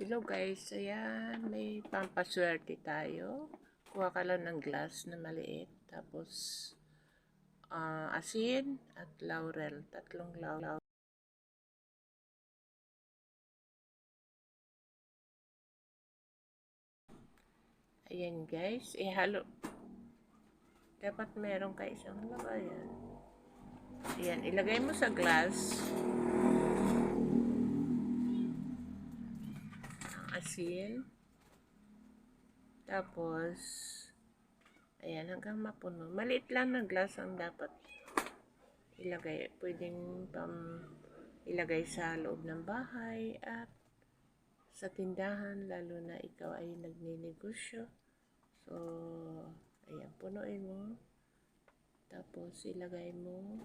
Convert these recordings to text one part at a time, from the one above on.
Hello guys, ayan, may pampaswerte tayo. Kuha ka lang ng glass na maliit, tapos ah, asin at laurel, tatlong laurel. Ayan guys, ihalo. Dapat meron ka isang lagayan. Ayan, ilagay mo sa glass. Asin. Tapos, ayan, hanggang mapuno. Maliit lang na glass ang dapat ilagay. Pwedeng pam ilagay sa loob ng bahay at sa tindahan, lalo na ikaw ay nagninegosyo. So, ayan, punuin mo. Tapos, ilagay mo.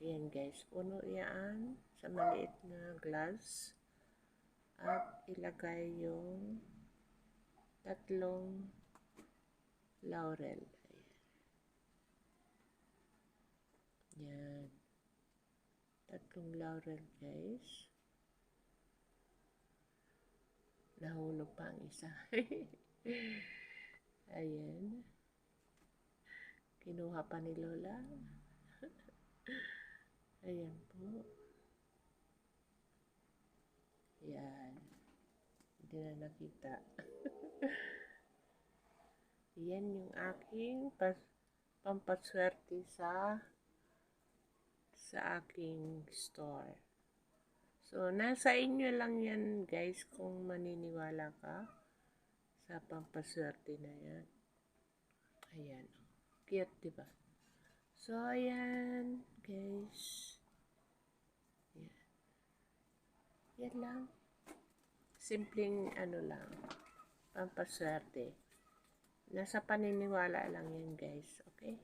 Ayan guys, puno yan sa maliit na glass. At ilagay yung tatlong laurel. Ayan. Yan. Tatlong laurel guys. Nahulog pa ang isa. Ayan. Kinuha pa ni Lola. Ayan po. Yan. Hindi na nakita. Yan yung aking pas pampaswerte sa sa aking store. So, nasa inyo lang yan, guys, kung maniniwala ka sa pampaswerte na yan. Ayan. Cute, di ba? So, ayan, guys. Yan. Yan lang. Simpleng ano lang. Pampaswerte. Nasa paniniwala lang yan, guys. Okay?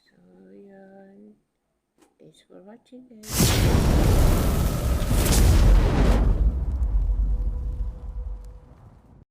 So, yan. Thanks for watching, guys.